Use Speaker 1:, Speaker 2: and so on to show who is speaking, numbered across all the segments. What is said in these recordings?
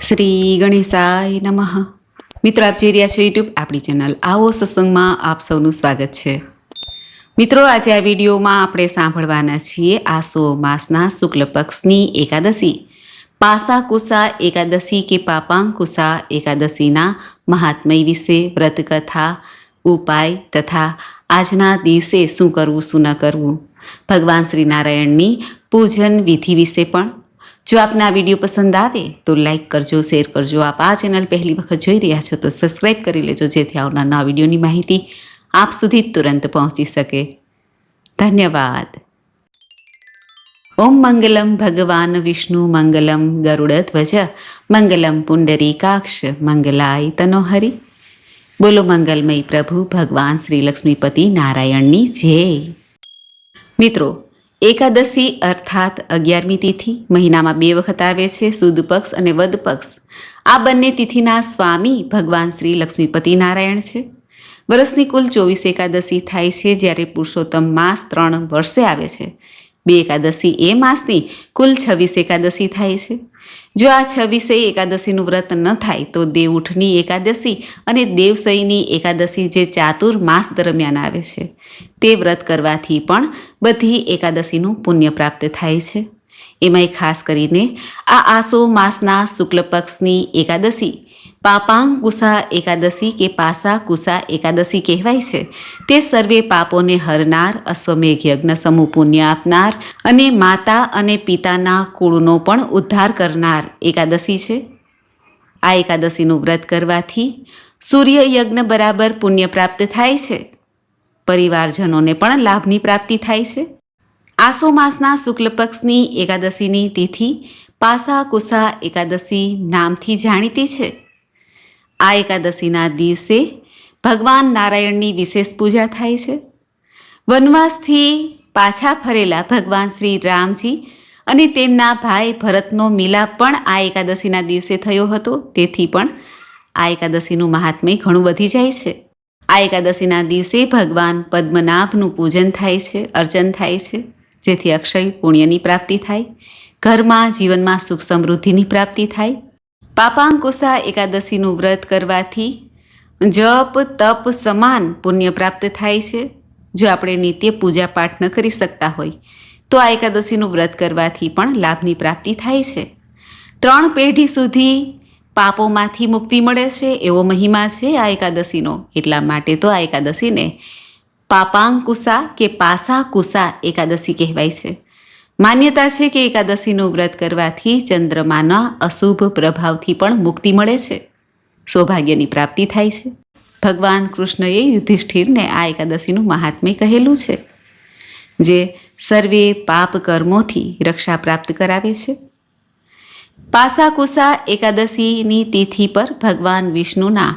Speaker 1: શ્રી ગણેશાય નમઃ. મિત્રો, આપ જોઈ રહ્યા છો યુટ્યુબ આપણી ચેનલ આવો સત્સંગમાં આપ સૌનું સ્વાગત છે. મિત્રો, આજે આ વિડીયોમાં આપણે સાંભળવાના છીએ આસો માસના શુક્લ પક્ષની એકાદશી. પાસા કુસા એકાદશી કે પાપાંકુસા એકાદશીના મહાત્મય વિશે વ્રતકથા, ઉપાય તથા આજના દિવસે શું કરવું, શું ન કરવું? ભગવાન શ્રી નારાયણની પૂજન વિધિ વિશે પણ જો આપને આ વીડિયો પસંદ આવે, તો લાઈક કરજો શેર કરજો. આપ આ ચેનલ પહેલી વખત જોઈ રહ્યા છો, તો સબસ્ક્રાઈબ કરી લેજો, જેથી આવનાર નવા વિડીયોની માહિતી આપ સુધી તુરંત પહોંચી શકે. ધન્યવાદ. ઓમ મંગલમ ભગવાન વિષ્ણુ, મંગલમ ગરુડધ્વજ મંગલમ પુંડરીકાક્ષ, મંગલાય તનોહરી. બોલો મંગલમય પ્રભુ, ભગવાન શ્રી લક્ષ્મીપતિ નારાયણની જય. મિત્રો એકાદશી અર્થાત અગિયારમી તિથિ મહિનામાં બે વખત આવે છે, સુદ પક્ષ અને વદ પક્ષ. આ બંને તિથિના સ્વામી ભગવાન શ્રી લક્ષ્મીપતિ નારાયણ છે. વર્ષની કુલ ચોવીસ એકાદશી થાય છે જ્યારે પુરુષોત્તમ માસ ત્રણ વર્ષે આવે છે. બે એકાદશી એ માસની કુલ છવ્વીસ એકાદશી થાય છે. જો આ છવ્વીસે એકાદશીનું વ્રત ન થાય, તો દેવઉઠની એકાદશી અને દેવસઈની એકાદશી જે ચાતુર માસ દરમિયાન આવે છે, તે વ્રત કરવાથી પણ બધી એકાદશીનું પુણ્ય પ્રાપ્ત થાય છે. એમાંય ખાસ કરીને આ આસો માસના શુક્લ પક્ષની એકાદશી પાપાંગ કુસા એકાદશી કે પાસા કુસા એકાદશી કહેવાય છે. તે સર્વે પાપોને હરનાર, અશ્વમેઘ યજ્ઞ સમૂહ પુણ્ય આપનાર અને માતા અને પિતાના કુળનો પણ ઉદ્ધાર કરનાર એકાદશી છે. આ એકાદશીનું વ્રત કરવાથી સૂર્ય યજ્ઞ બરાબર પુણ્ય પ્રાપ્ત થાય છે. પરિવારજનોને પણ લાભની પ્રાપ્તિ થાય છે. આસો માસના શુક્લ પક્ષની એકાદશીની તિથિ પાસા કુસા એકાદશી નામથી જાણીતી છે. આ એકાદશીના દિવસે ભગવાન નારાયણની વિશેષ પૂજા થાય છે. વનવાસથી પાછા ફરેલા ભગવાન શ્રી રામજી અને તેમના ભાઈ ભરતનો મિલાપ પણ આ એકાદશીના દિવસે થયો હતો. તેથી પણ આ એકાદશીનું મહાત્મ્ય ઘણું વધી જાય છે. આ એકાદશીના દિવસે ભગવાન પદ્મનાભનું પૂજન થાય છે, અર્ચન થાય છે, જેથી અક્ષય પુણ્યની પ્રાપ્તિ થાય, ઘરમાં જીવનમાં સુખ સમૃદ્ધિની પ્રાપ્તિ થાય પાપાંકુશા એકાદશીનું વ્રત કરવાથી જપ, તપ સમાન પુણ્ય પ્રાપ્ત થાય છે. જો આપણે નિત્ય પૂજા પાઠ ન કરી શકતા હોય, તો આ એકાદશીનું વ્રત કરવાથી પણ લાભની પ્રાપ્તિ થાય છે. ત્રણ પેઢી સુધી પાપોમાંથી મુક્તિ મળે છે, એવો મહિમા છે આ એકાદશીનો. એટલા માટે તો આ એકાદશીને પાપાંકુશા કે પાસા કુસા એકાદશી કહેવાય છે. માન્યતા છે કે એકાદશીનું વ્રત કરવાથી ચંદ્રમાના અશુભ પ્રભાવથી પણ મુક્તિ મળે છે. સૌભાગ્યની પ્રાપ્તિ થાય છે. ભગવાન કૃષ્ણએ યુધિષ્ઠિરને આ એકાદશીનું મહાત્મ્ય કહેલું છે, જે સર્વે પાપ કર્મોથી રક્ષા પ્રાપ્ત કરાવે છે. પાસાકુસા એકાદશીની તિથિ પર ભગવાન વિષ્ણુના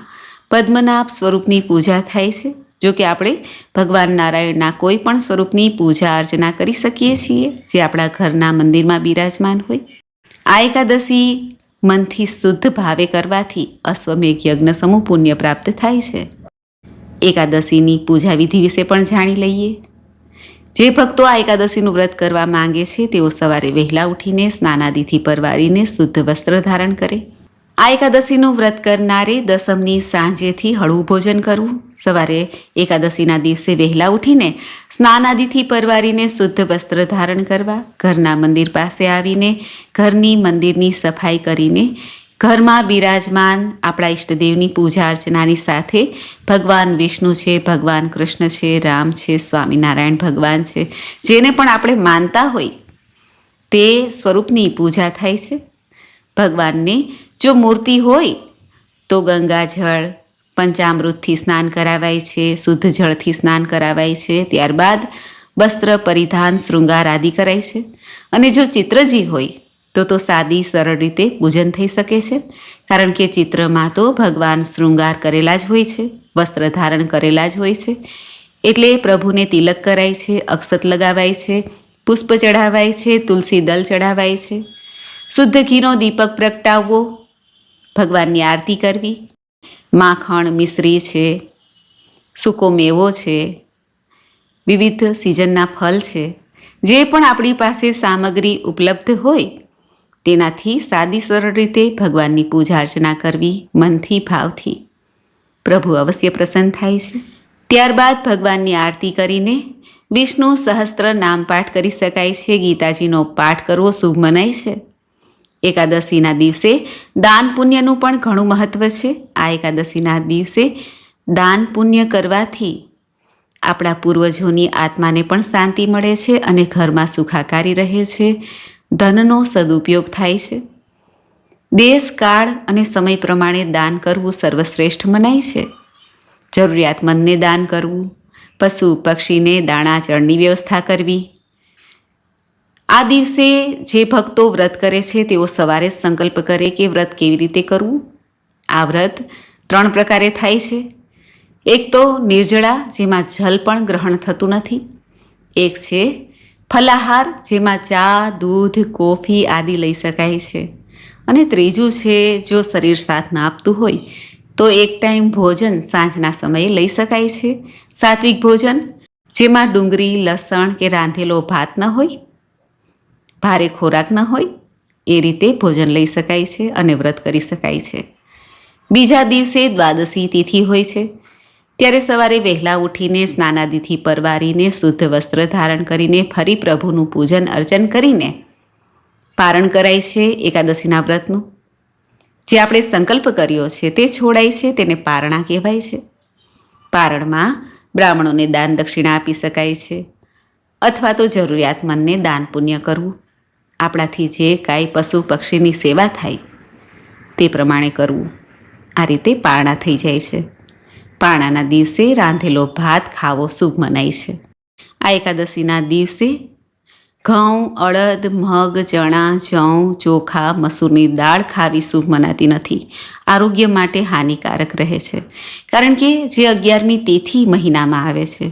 Speaker 1: પદ્મનાભ સ્વરૂપની પૂજા થાય છે. જો કે આપણે ભગવાન નારાયણના કોઈ પણ સ્વરૂપની પૂજા અર્ચના કરી શકીએ છીએ, જે આપણા ઘરના મંદિરમાં બિરાજમાન હોય. આ એકાદશી મનથી શુદ્ધ ભાવે કરવાથી અશ્વમેઘ યજ્ઞ સમૂહ પુણ્ય પ્રાપ્ત થાય છે. એકાદશીની પૂજા વિધિ વિશે પણ જાણી લઈએ. જે ભક્તો આ એકાદશીનું વ્રત કરવા માંગે છે, તેઓ સવારે વહેલા ઉઠીને સ્નાનાદિથી પરવારીને શુદ્ધ વસ્ત્ર ધારણ કરે. આ એકાદશીનું વ્રત કરનારે દસમની સાંજેથી હળવું ભોજન કરવું. સવારે એકાદશીના દિવસે વહેલા ઉઠીને સ્નાનાદિથી પરવારીને શુદ્ધ વસ્ત્ર ધારણ કરવા, ઘરના મંદિર પાસે આવીને ઘરની મંદિરની સફાઈ કરીને ઘરમાં બિરાજમાન આપણા ઈષ્ટદેવની પૂજા અર્ચનાની સાથે ભગવાન વિષ્ણુ છે, ભગવાન કૃષ્ણ છે, રામ છે, સ્વામિનારાયણ ભગવાન છે, જેને પણ આપણે માનતા હોય તે સ્વરૂપની પૂજા થાય છે. ભગવાનને જો મૂર્તિ હોય, તો ગંગાજળ પંચામૃતથી સ્નાન કરાવાય છે, શુદ્ધ જળથી સ્નાન કરાવાય છે, ત્યારબાદ વસ્ત્ર પરિધાન શૃંગાર આદિ કરાય છે. અને જો ચિત્રજી હોય, તો તો સાદી સરળ રીતે પૂજન થઈ શકે છે. કારણ કે ચિત્રમાં તો ભગવાન શૃંગાર કરેલા જ હોય છે, વસ્ત્ર ધારણ કરેલા જ હોય છે. એટલે પ્રભુને તિલક કરાય છે, અક્ષત લગાવાય છે, પુષ્પ ચઢાવાય છે, તુલસી દલ ચઢાવાય છે. શુદ્ધ ઘીનો દીપક પ્રગટાવવો ભગવાનની આરતી કરવી. માખણ મિશ્રી છે, સૂકો મેવો છે, વિવિધ સિઝનના ફલ છે. જે પણ આપણી પાસે સામગ્રી ઉપલબ્ધ હોય, તેનાથી સાદી સરળ રીતે ભગવાનની પૂજા અર્ચના કરવી મનથી ભાવથી. પ્રભુ અવશ્ય પ્રસન્ન થાય છે. ત્યારબાદ ભગવાનની આરતી કરીને વિષ્ણુ સહસ્ત્ર નામ પાઠ કરી શકાય છે. ગીતાજીનો પાઠ કરવો શુભ મનાય છે. એકાદશીના દિવસે દાન પુણ્યનું પણ ઘણું મહત્ત્વ છે. આ એકાદશીના દિવસે દાન પુણ્ય કરવાથી આપણા પૂર્વજોની આત્માને પણ શાંતિ મળે છે અને ઘરમાં સુખાકારી રહે છે. ધનનો સદુપયોગ થાય છે. દેશ, કાળ અને સમય પ્રમાણે દાન કરવું સર્વશ્રેષ્ઠ મનાય છે. જરૂરિયાતમંદને દાન કરવું, પશુ, પક્ષીને દાણા ચણની વ્યવસ્થા કરવી આ દિવસે જે ભક્તો વ્રત કરે છે, તેઓ સવારે સંકલ્પ કરે કે વ્રત કેવી રીતે કરવું? આ વ્રત ત્રણ પ્રકારે થાય છે. એક તો નિર્જળા, જેમાં જલ પણ ગ્રહણ થતું નથી. એક છે ફલાહાર, જેમાં ચા, દૂધ, કોફી આદિ લઈ શકાય છે. અને ત્રીજું છે, જો શરીર સાથ ના આપતું હોય, તો એક ટાઈમ ભોજન સાંજના સમયે લઈ શકાય છે. સાત્વિક ભોજન, જેમાં ડુંગળી, લસણ કે રાંધેલો ભાત ન હોય ભારે ખોરાક ન હોય, એ રીતે ભોજન લઈ શકાય છે અને વ્રત કરી શકાય છે. બીજા દિવસે દ્વાદશી તિથિ હોય છે. ત્યારે સવારે વહેલા ઉઠીને સ્નાનાદિથી પરવારીને શુદ્ધ વસ્ત્ર ધારણ કરીને ફરી પ્રભુનું પૂજન અર્ચન કરીને પારણ કરાય છે એકાદશીના વ્રતનું. જે આપણે સંકલ્પ કર્યો છે તે છોડાય છે, તેને પારણા કહેવાય છે. પારણમાં બ્રાહ્મણોને દાન દક્ષિણા આપી શકાય છે. અથવા તો જરૂરિયાતમંદને દાન પુણ્ય કરવું. આપણાથી જે કાંઈ પશુ પક્ષીની સેવા થાય, તે પ્રમાણે કરવું. આ રીતે પારણા થઈ જાય છે. પારણાના દિવસે રાંધેલો ભાત ખાવો શુભ મનાય છે. આ એકાદશીના દિવસે ઘઉં, અડદ, મગ, ચણા, જઉં, ચોખા, મસૂરની દાળ ખાવી શુભ મનાતી નથી. આરોગ્ય માટે હાનિકારક રહે છે. કારણ કે જે અગિયારમી તિથિ મહિનામાં આવે છે,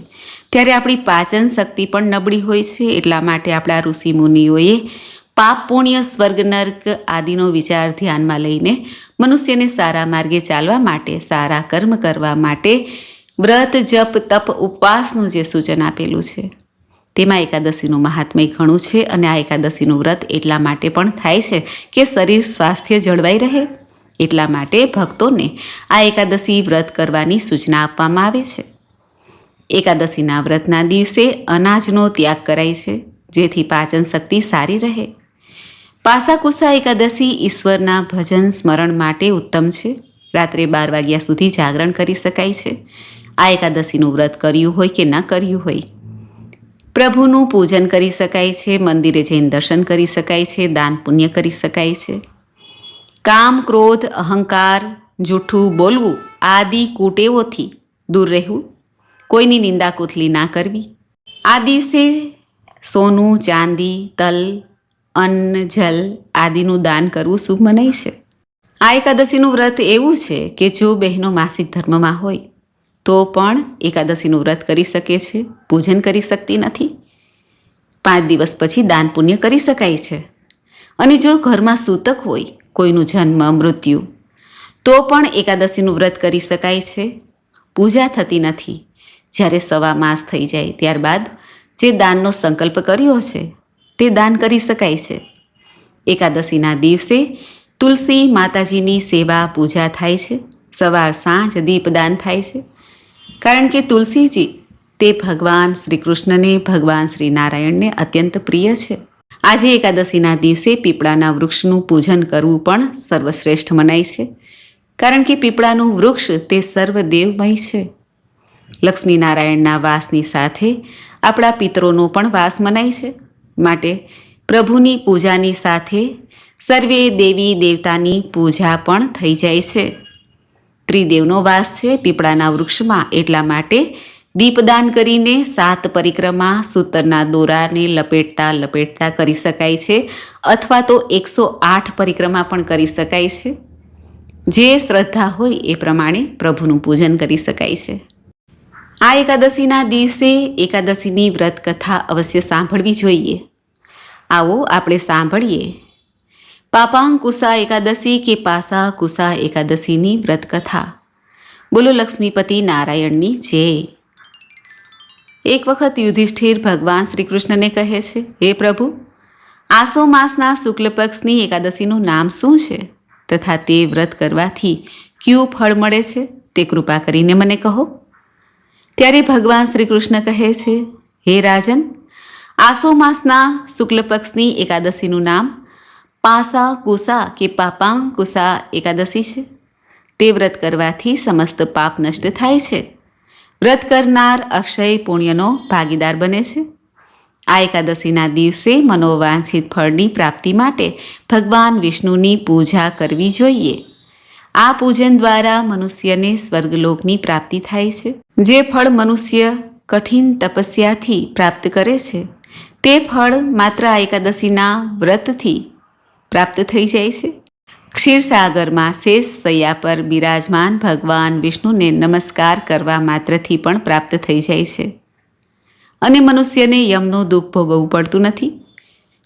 Speaker 1: ત્યારે આપણી પાચન શક્તિ પણ નબળી હોય છે. એટલા માટે આપણા ઋષિ મુનિઓએ પાપ પુણ્ય સ્વર્ગ નર્ક આદિનો વિચાર ધ્યાનમાં લઈને મનુષ્યને સારા માર્ગે ચાલવા માટે, સારા કર્મ કરવા માટે વ્રત, જપ, તપ, ઉપવાસનું જે સૂચન આપેલું છે, તેમાં એકાદશીનું મહાત્મ્ય ઘણું છે અને આ એકાદશીનું વ્રત એટલા માટે પણ થાય છે કે શરીર સ્વાસ્થ્ય જળવાઈ રહે. એટલા માટે ભક્તોને આ એકાદશી વ્રત કરવાની સૂચના આપવામાં આવે છે. એકાદશીના વ્રતના દિવસે અનાજનો ત્યાગ કરાય છે, જેથી પાચન શક્તિ સારી રહે. પાસાકુસા એકાદશી ઈશ્વરના ભજન સ્મરણ માટે ઉત્તમ છે. રાત્રે બાર વાગ્યા સુધી જાગરણ કરી શકાય છે. આ એકાદશીનું વ્રત કર્યું હોય કે ન કર્યું હોય? પ્રભુનું પૂજન કરી શકાય છે, મંદિરે જઈને દર્શન કરી શકાય છે, દાન પુણ્ય કરી શકાય છે. કામ, ક્રોધ, અહંકાર, જૂઠું, બોલવું આદિ કુટેવોથી દૂર રહેવું. કોઈની નિંદા કુથલી ના કરવી. આ દિવસે સોનું, ચાંદી, તલ અન્ન, જલ આદિનું દાન કરવું શુભ મનાય છે. આ એકાદશીનું વ્રત એવું છે કે જો બહેનો માસિક ધર્મમાં હોય, તો પણ એકાદશીનું વ્રત કરી શકે છે, પૂજન કરી શકતી નથી. પાંચ દિવસ પછી દાન પુણ્ય કરી શકાય છે. અને જો ઘરમાં સૂતક હોય, કોઈનું જન્મ, મૃત્યુ, તો પણ એકાદશીનું વ્રત કરી શકાય છે. પૂજા થતી નથી. જ્યારે સવા માસ થઈ જાય, ત્યારબાદ જે દાનનો સંકલ્પ કર્યો છે તે દાન કરી શકાય છે. એકાદશીના દિવસે તુલસી માતાજીની સેવા પૂજા થાય છે. સવાર સાંજ દીપદાન થાય છે. કારણ કે તુલસીજી તે ભગવાન શ્રી કૃષ્ણને ભગવાન શ્રી નારાયણને અત્યંત પ્રિય છે. આજે એકાદશીના દિવસે પીપળાના વૃક્ષનું પૂજન કરવું પણ સર્વશ્રેષ્ઠ મનાય છે. કારણ કે પીપળાનું વૃક્ષ તે સર્વદેવમય છે. લક્ષ્મીનારાયણના વાસની સાથે આપણા પિતરોનો પણ વાસ મનાય છે. માટે પ્રભુની પૂજાની સાથે સર્વે દેવી દેવતાની પૂજા પણ થઈ જાય છે. ત્રિદેવનો વાસ છે પીપળાના વૃક્ષમાં એટલા માટે દીપદાન કરીને સાત પરિક્રમા સૂતરના દોરાને લપેટતા લપેટતા કરી શકાય છે અથવા તો એકસો આઠ પરિક્રમા પણ કરી શકાય છે. જે શ્રદ્ધા હોય એ પ્રમાણે પ્રભુનું પૂજન કરી શકાય છે. આ એકાદશીના દિવસે એકાદશીની વ્રત કથા અવશ્ય સાંભળવી જોઈએ. આવો આપણે સાંભળીએ. પાપાંકુશા એકાદશી કે પાસા કુસા એકાદશીની વ્રત કથા બોલો લક્ષ્મીપતિ નારાયણની જય. એક વખત યુધિષ્ઠિર ભગવાન શ્રી કૃષ્ણને કહે છે, હે પ્રભુ, આસો માસના શુક્લ પક્ષની એકાદશીનું નામ શું છે? તથા તે વ્રત કરવાથી કયું ફળ મળે છે? તે કૃપા કરીને મને કહો. ત્યારે ભગવાન શ્રી કૃષ્ણ કહે છે, હે રાજન, આસો માસના શુક્લ પક્ષની એકાદશીનું નામ પાસા કુસા કે પાપાં કુસા એકાદશી છે. તે વ્રત કરવાથી સમસ્ત પાપ નષ્ટ થાય છે. વ્રત કરનાર અક્ષય પુણ્યનો ભાગીદાર બને છે. આ એકાદશીના દિવસે મનોવાંછિત ફળની પ્રાપ્તિ માટે ભગવાન વિષ્ણુની પૂજા કરવી જોઈએ. આ પૂજન દ્વારા મનુષ્યને સ્વર્ગલોકની પ્રાપ્તિ થાય છે. જે ફળ મનુષ્ય કઠિન તપસ્યાથી પ્રાપ્ત કરે છે, તે ફળ માત્ર આ એકાદશીના વ્રતથી પ્રાપ્ત થઈ જાય છે. ક્ષીરસાગરમાં શેષ સૈયા પર બિરાજમાન ભગવાન વિષ્ણુને નમસ્કાર કરવા માત્રથી પણ પ્રાપ્ત થઈ જાય છે. અને મનુષ્યને યમનું દુઃખ ભોગવવું પડતું નથી.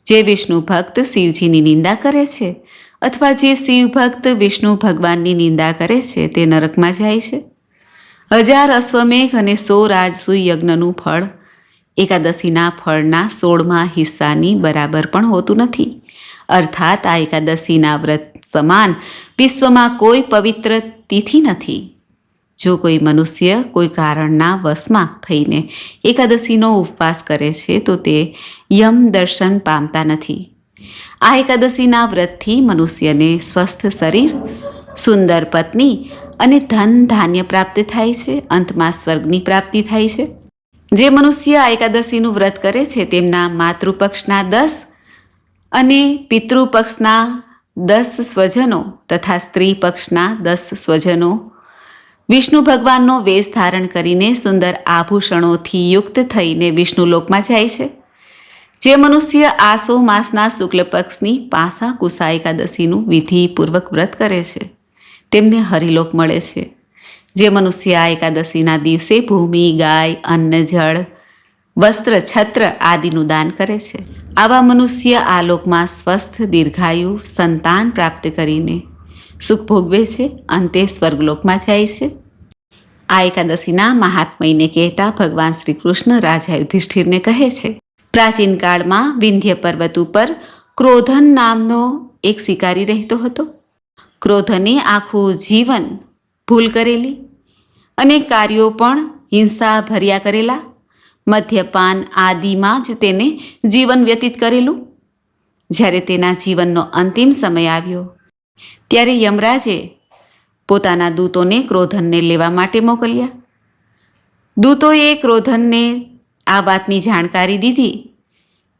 Speaker 1: જે વિષ્ણુ ભક્ત શિવજીની નિંદા કરે છે અથવા જે શિવ ભક્ત વિષ્ણુ ભગવાનની નિંદા કરે છે, તે નરકમાં જાય છે? હજાર અશ્વમેઘ અને સો રાજસુ યજ્ઞનું ફળ, એકાદશીના ફળના સોળમા હિસ્સાની બરાબર પણ હોતું નથી. અર્થાત આ એકાદશીના વ્રત સમાન વિશ્વમાં કોઈ પવિત્ર તિથિ નથી. જો કોઈ મનુષ્ય કોઈ કારણના વશમાં થઈને એકાદશીનો ઉપવાસ કરે છે, તો તે યમ દર્શન પામતા નથી. આ એકાદશીના વ્રતથી મનુષ્યને સ્વસ્થ શરીર, સુંદર પત્ની અને ધન ધાન્ય પ્રાપ્ત થાય છે. અંતમાં સ્વર્ગની પ્રાપ્તિ થાય છે. જે મનુષ્ય આ એકાદશીનું વ્રત કરે છે, તેમના માતૃપક્ષના દસ અને પિતૃપક્ષના દસ સ્વજનો તથા સ્ત્રી પક્ષના દસ સ્વજનો. વિષ્ણુ ભગવાનનો વેશ ધારણ કરીને સુંદર આભૂષણોથી યુક્ત થઈને વિષ્ણુલોકમાં જાય છે. જે મનુષ્ય આસો માસના શુક્લ પક્ષની પાસા કુસા એકાદશીનું વિધિપૂર્વક વ્રત કરે છે, તેમને હરિલોક મળે છે. જે મનુષ્ય આ એકાદશીના દિવસે ભૂમિ, ગાય, અન્ન, જળ, વસ્ત્ર, છત્ર આદિનું દાન કરે છે. આવા મનુષ્ય આ લોકમાં સ્વસ્થ, દીર્ઘાયુ, સંતાન પ્રાપ્ત કરીને સુખ ભોગવે છે, અંતે સ્વર્ગલોકમાં જાય છે. આ એકાદશીના મહાત્મયને કહેતા ભગવાન શ્રી કૃષ્ણ રાજા યુધિષ્ઠિરને કહે છે પ્રાચીન કાળમાં વિંધ્ય પર્વત ઉપર ક્રોધન નામનો એક શિકારી રહેતો હતો. ક્રોધને આખું જીવન ભૂલ કરેલી. અને કાર્યો પણ હિંસા ભર્યા કરેલા. મદ્યપાન આદિમાં જ તેને જીવન વ્યતીત કરેલું. જ્યારે તેના જીવનનો અંતિમ સમય આવ્યો, ત્યારે યમરાજે પોતાના દૂતોને ક્રોધનને લેવા માટે મોકલ્યા. દૂતોએ ક્રોધનને આ વાતની જાણકારી દીધી,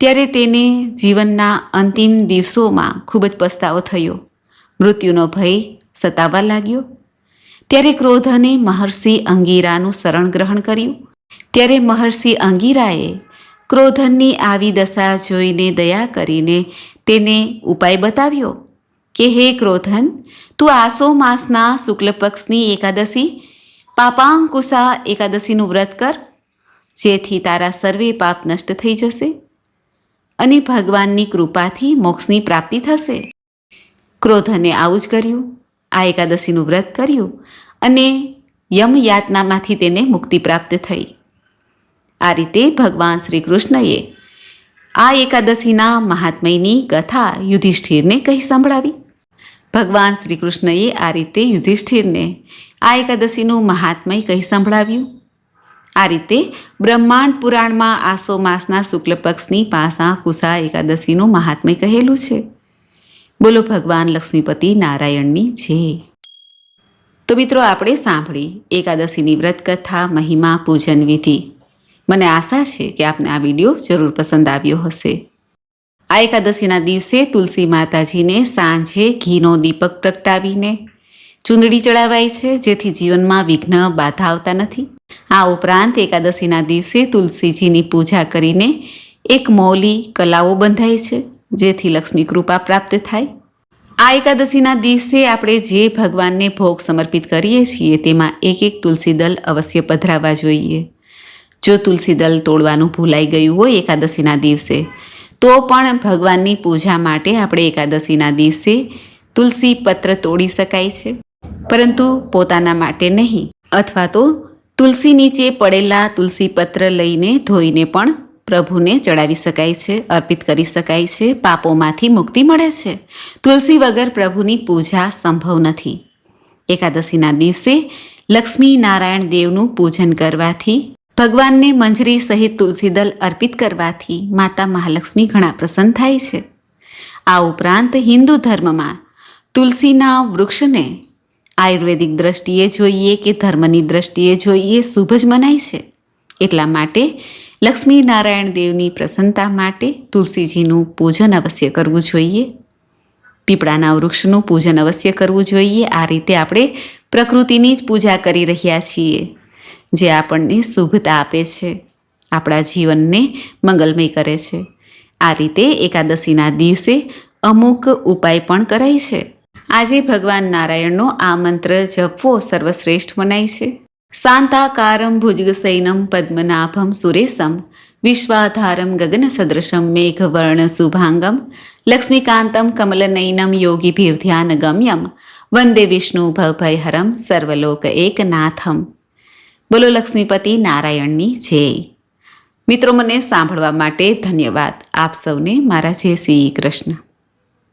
Speaker 1: ત્યારે તેને જીવનના અંતિમ દિવસોમાં ખૂબ જ પસ્તાવો થયો. મૃત્યુનો ભય સતાવવા લાગ્યો. ત્યારે ક્રોધને મહર્ષિ અંગીરાનું શરણ ગ્રહણ કર્યું. ત્યારે મહર્ષિ અંગીરાએ ક્રોધનની આવી દશા જોઈને દયા કરીને તેને ઉપાય બતાવ્યો કે, હે ક્રોધન, તું આસો માસના શુક્લ પક્ષની એકાદશી, પાપાંકુશા એકાદશીનું વ્રત કર જેથી તારા સર્વે પાપ નષ્ટ થઈ જશે અને ભગવાનની કૃપાથી મોક્ષની પ્રાપ્તિ થશે. ક્રોધને આવું જ કર્યું, આ એકાદશીનું વ્રત કર્યું અને યમ યાતનામાંથી તેને મુક્તિ પ્રાપ્ત થઈ. આ રીતે ભગવાન શ્રી કૃષ્ણએ આ એકાદશીના મહાત્મયની કથા યુધિષ્ઠિરને કહી સંભળાવી. ભગવાન શ્રી કૃષ્ણએ આ રીતે યુધિષ્ઠિરને આ એકાદશીનું મહાત્મય કહી સંભળાવ્યું. આ રીતે બ્રહ્માંડ પુરાણમાં આસો માસના શુક્લ પક્ષની પાસા, કુસા, એકાદશીનું મહાત્મ્ય કહેલું છે. બોલો ભગવાન લક્ષ્મીપતિ નારાયણની જય. તો મિત્રો આપણે સાંભળી એકાદશીની વ્રત કથા મહિમા, પૂજન વિધિ. મને આશા છે કે આપને આ વીડિયો જરૂર પસંદ આવ્યો હશે. આ એકાદશીના દિવસે તુલસી માતાજીને સાંજે ઘીનો દીપક પ્રગટાવીને ચૂંદડી ચડાવાય છે, જેથી જીવનમાં વિઘ્ન બાધા આવતા નથી. આ ઉપરાંત એકાદશીના દિવસે તુલસીજીની પૂજા કરીને એક મૌલી કલાઓ બંધાય છે, જેથી લક્ષ્મી કૃપા પ્રાપ્ત થાય. આ એકાદશીના દિવસે આપણે જે ભગવાનને ભોગ સમર્પિત કરીએ છીએ, તેમાં એક એક તુલસી દલ અવશ્ય પધરાવવા જોઈએ. જો તુલસી દલ તોડવાનું ભૂલાઈ ગયું હોય એકાદશીના દિવસે, તો પણ ભગવાનની પૂજા માટે આપણે એકાદશીના દિવસે તુલસી પત્ર તોડી શકાય છે. પરંતુ પોતાના માટે નહીં. અથવા તો તુલસી નીચે પડેલા તુલસી પત્ર લઈને ધોઈને પણ પ્રભુને ચડાવી શકાય છે, અર્પિત કરી શકાય છે, પાપોમાંથી મુક્તિ મળે છે. તુલસી વગર પ્રભુની પૂજા સંભવ નથી. એકાદશીના દિવસે લક્ષ્મી નારાયણ દેવનું પૂજન કરવાથી, ભગવાનને મંજરી સહિત તુલસીદલ અર્પિત કરવાથી માતા મહાલક્ષ્મી ઘણા પ્રસન્ન થાય છે. આ ઉપરાંત હિન્દુ ધર્મમાં તુલસીના વૃક્ષને આયુર્વેદિક દ્રષ્ટિએ જોઈએ કે ધર્મની દ્રષ્ટિએ જોઈએ શુભ જ મનાય છે. એટલા માટે લક્ષ્મી નારાયણ દેવની પ્રસન્નતા માટે તુલસીજીનું પૂજન અવશ્ય કરવું જોઈએ. પીપળાના વૃક્ષનું પૂજન અવશ્ય કરવું જોઈએ. આ રીતે આપણે પ્રકૃતિની જ પૂજા કરી રહ્યા છીએ, જે આપણને શુભતા આપે છે. આપણા જીવનને મંગલમય કરે છે. આ રીતે એકાદશીના દિવસે અમુક ઉપાય પણ કરાય છે. આજે ભગવાન નારાયણનો આ મંત્ર જપવો સર્વશ્રેષ્ઠ મનાય છે. શાંતાકારમ ભુજગસૈનમ પદ્મનાભમ સુરેશમ, વિશ્વાધારમ ગગન સદૃશમ મેઘવર્ણ શુભાંગમ લક્ષ્મીકાંતમ કમલનયનમ યોગીભીર્ધ્યાન ગમ્યમ વંદે વિષ્ણુ ભવભયહરમ સર્વલોક એકનાથમ. બોલો લક્ષ્મીપતિ નારાયણની જય. મિત્રો, મને સાંભળવા માટે ધન્યવાદ. આપ સૌને મારા જય શ્રી કૃષ્ણ.